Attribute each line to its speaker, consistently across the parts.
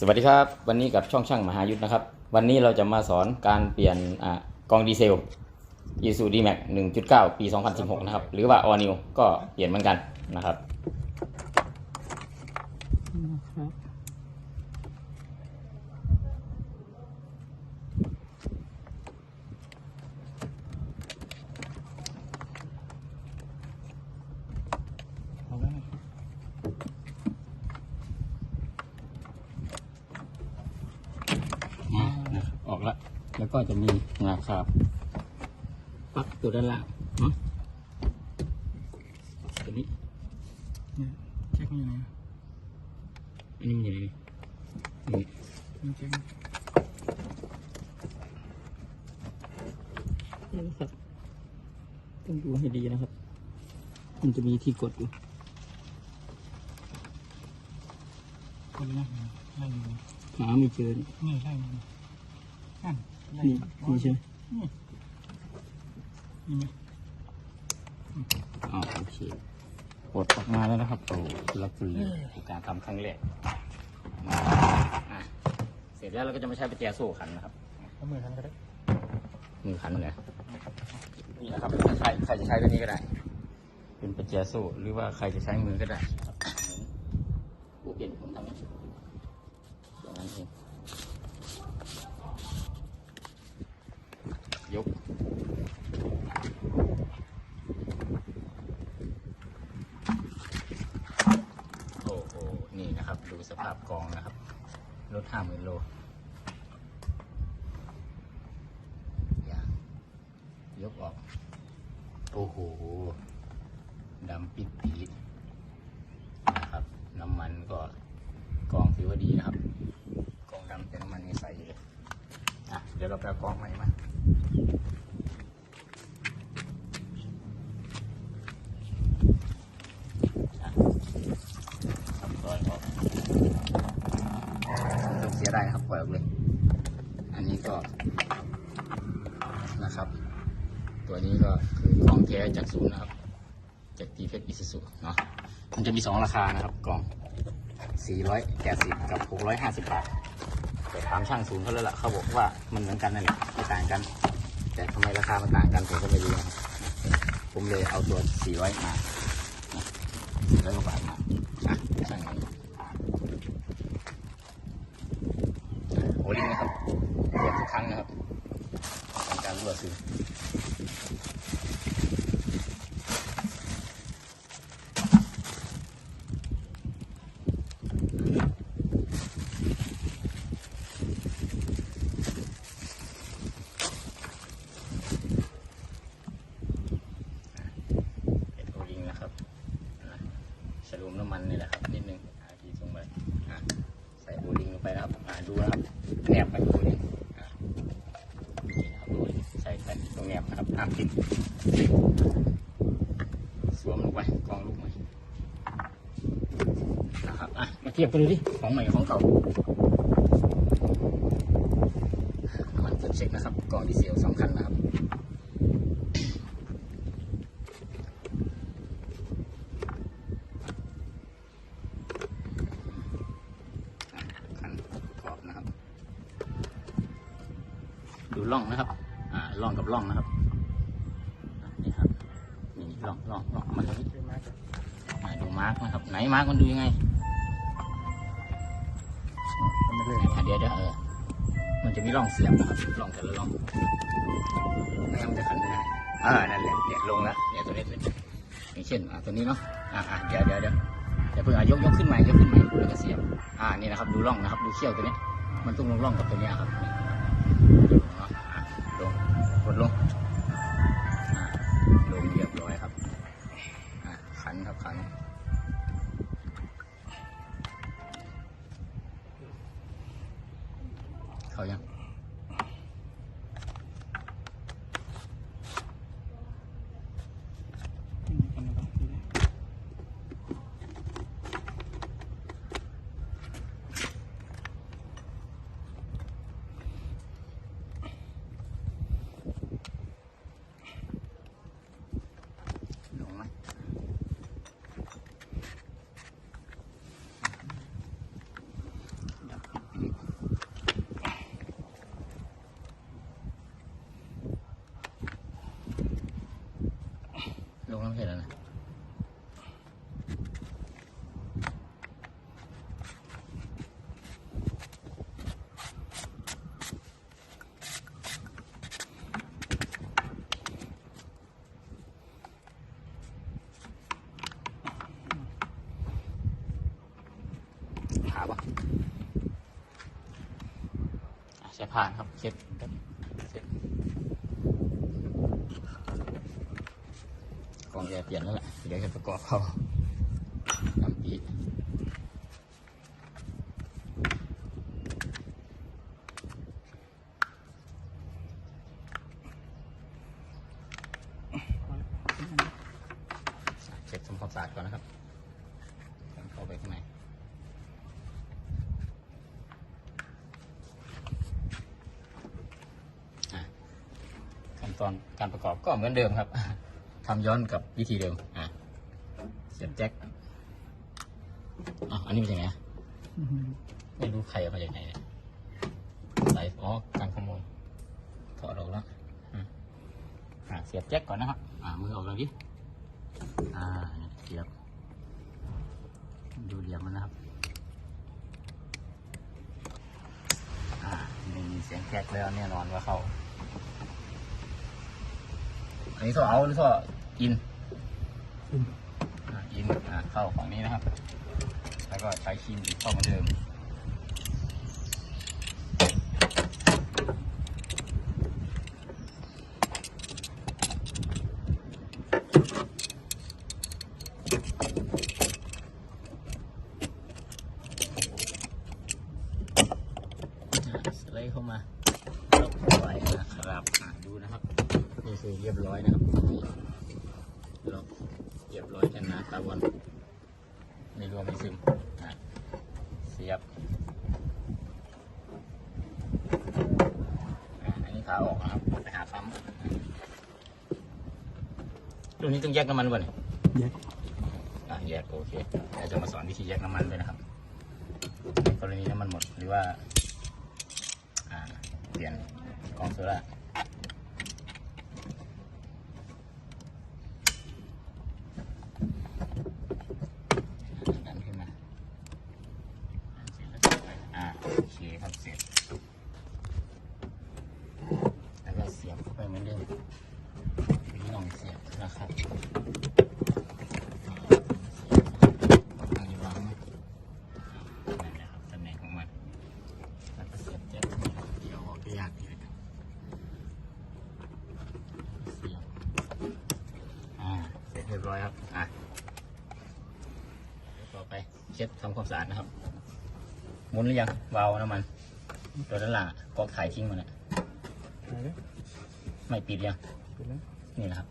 Speaker 1: สวัสดีครับ วันนี้กับช่องช่างมหายุทธนะครับ วันนี้เราจะมาสอนการเปลี่ยนอากองดีเซล isuzu d m a x 1.9 ปี 2016 นะครับ หรือว่า All New ก็เปลี่ยนเหมือนกันนะครับ
Speaker 2: เอาแล้วนะ
Speaker 1: อ่านะครับออกละแล้ว ก็จะมีงาคาบปลั๊กตัวด้านล่างเนาะตัวนี้
Speaker 2: เนี่ยเช็คมันอยู่ไหนอะ
Speaker 1: อันนี้มันอยู่ไหนนี่
Speaker 2: มันเช็ค
Speaker 1: นี่นะครับต้องดูให้ดีนะครับ มันจะมีที่กดอยู่
Speaker 2: คนเลยนะไล่อยู่นะ
Speaker 1: หาไม่เจอนี่
Speaker 2: นี่ไล่อยู่นะนั่ นี่
Speaker 1: นี่ใช่ไหมอ๋อโอเคกดออกมาแล้วนะครับโอ้ลักษณะการทำครั้งแรกมาเสร็จแล้วเราก็จะไม่ใช้ประแจโซ่ขันนะครับ
Speaker 2: มือทันก็ได้
Speaker 1: มือขันเลยนี่นะครับใครใครจะใช้ตัวนี้ก็ได้ เป็นประแจโซ่หรือว่าใครจะใช้มือก็ได้ครับผู้เปลี่ยนผมทำอย่างนั้นเอง ยก โอ้โห นี่นะครับ ดูสภาพกองนะครับ รถห้าหมื่นโลยางยกออก โอ้โห ดำปิดปีดนะครับ น้ำมันก็กองถือว่าดีนะครับ กองดำแต่น้ำมันนี่ใสเลย อะ เดี๋ยวเราไปกองใหม่มา ครับปล่อยออกต้องเสีย ได้ครับปล่อยออกเลย อันนี้ก็นะครับ ตัวนี้ก็คือของแท้จากศูนย์นะครับ จากตีเพชรอิสุสุเนาะมันจะมีสองราคานะครับกล่อง 480 กับ 650 บาทแต่ถามช่างศูนย์เขาแล้วล่ะเขาบอกว่ามันเหมือนกันนั่นแหละไม่ต่างกัน แต่ทำไมราคามันต่างกันผมก็ไม่รู้นะครับผมเลยเอาตัว 400 มา400กว่าบาทมาอะช่างมันโอลิงนะครับเปลี่ยนทุกครั้งนะครับ ใส่ปูดิงนะครับฉลุมน้ำมันนี่แหละครับนิดนึงหาที่งไปใส่โอลิงลงไปนะครับอ่าดูนะครับแนบไปโอลิงอะนี่นะครับโอลิงใส่ไป รงแนบนะครับห้ามติดสวมลงไปกองลูกใหม่นะครับอะมาเทียบกันดูดิของใหม่กับของเก่ามันเฟิร์สเช็คนะครับกองดีเซลสำคัญนะครับขันกรอบนะครับดูร่องนะครับ อ่าร่องกับร่องนะครับ นี่ร่องร่องร่องมาตรงนี้
Speaker 2: เจอมาก
Speaker 1: อ่าดูมาร์กนะครับ ไหนมาร์กมันดูยังไง
Speaker 2: ไมเลย
Speaker 1: อะเดี๋ยวเดี๋ยวเออมันจะมีร่องเสียบนะครับร่องแต่ละร่องไม่งั้นจะขันไม่ได้อ่านั่นแหละเนี่ยลงแล้วเนี่ยตัวนี้ตัวนี้อย่างเช่นอ่าตัวนี้เนาะอ่าเดี๋ยวเดี๋ยวเดี๋ยวเดี๋ยวเพิ่งอะยกยกขึ้นใหม่ยกขึ้นใหม่แล้วก็เสียบอ่านี่นะครับ ดูร่องนะครับ ดูเขี้ยวตัวนี้มันต้องลงร่องกับตัวนี้ครับลงกดลง ผ่านครับเช็ดเช็ดกองแกเปลี่ยนแล้วแหละเดี๋ยวจะประกอบเขาทำปี เช็ดทำความสะอาดก่อนนะครับก่อนเข้าไปข้างในอะ ขั้นตอนการประกอบก็เหมือนเดิมครับทำย้อนกับวิธีเดิมอะเสียบแจ็คอะอันนี้เป็นยังไงไม่รู้ใครเอามาจากไหนเนี่ยสายอ๋อการขโมยถอดออกแล้วอะเสียบแจ็คก่อนนะครับอะมือออกเลยดิอ่าเนี่ยเสียบดูเหลี่ยมมันนะครับอ่าได้ยินเสียงแก๊กแล้วแน่นอนว่าเข้า อันนี้ท่อเอาหรือท่ออิน
Speaker 2: อืม
Speaker 1: อ่าอินอ่าเข้าฝั่งนี้นะครับ แล้วก็ใช้ครีมบีบเข้าเหมือนเดิม อะสไลด์เข้ามาล็อกไว้นะครับอะดูนะครับ นี่คือเรียบร้อยนะครับนี่ล็อกเรียบร้อยกันนะตาวัน ไม่รวมไม่ซึมอะเสียบอะอันนี้ขาออกนะครับไปหาปั๊มรุ่นนี้ต้องแยกน้ำมันก่อนย
Speaker 2: แยก
Speaker 1: อะแยกโอเคเดี๋ยวจะมาสอนวิธีแยกน้ำมันด้วยนะครับในกรณีน้ำมันหมดหรือว่าอ่าเปลี่ยนกองโซล่าดันขึ้นมาอ่าโอเคครับเสร็จ แล้วก็เสียบเข้าไปเหมือนเดิมวิธีลองเสียบนะครับอันนี้วางไหมนั่นแหละครับตำแหน่งของมัน แล้วก็เสียบแจ็คเดียวออกก็ยากอ ยู่นะเสียบอ่าเสร็จเรียบร้อยครับ อะเดี๋ยวต่อไปเช็ดทำความสะอาดนะครับหมุนหรือยังวาล์วน้ำมันตัวด้านหลังอะก๊อกถ่ายทิ้งมันอะ
Speaker 2: ไปเลย
Speaker 1: ไม่ปิดยัง
Speaker 2: ไปเลย
Speaker 1: นี่นะครับ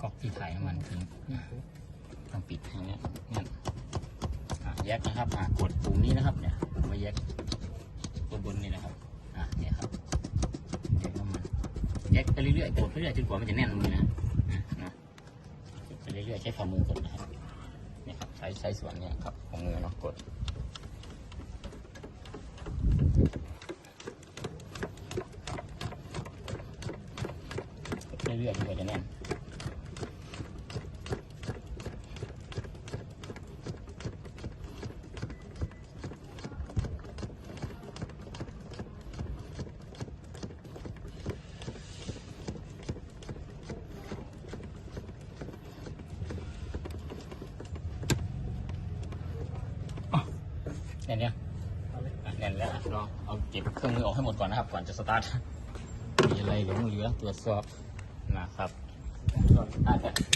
Speaker 1: ก๊อกที่ถ่ายน้ำมันทิ้งอะต้องปิดอย่างเนี้ยงั้นอะแยกนะครับอะกดปุ่มนี้นะครับเนี่ยมาแยกตัวบนนี่นะครับอะเนี่ยครับแยกน้ำมันแยกไปเรื่อยๆกดไปเรื่อยๆจนกว่ามันจะแน่นมือนะอะนะกดไปเรื่อยๆใช้ฝ่ามือกดนะครับเนี่ยครับใช้ใช้ส่วนเนี่ยครับของมือเนาะกด เรื่อยๆจนกว่าจะแน่นแน่นยัง
Speaker 2: เอาเลย
Speaker 1: อะแน่นแล้วอะลองเอาเก็บเครื่องมือออกให้หมดก่อนนะครับ ก่อนจะสตาร์ทมีอะไรหลงเหลือตรวจสอบนะครับ بیاد.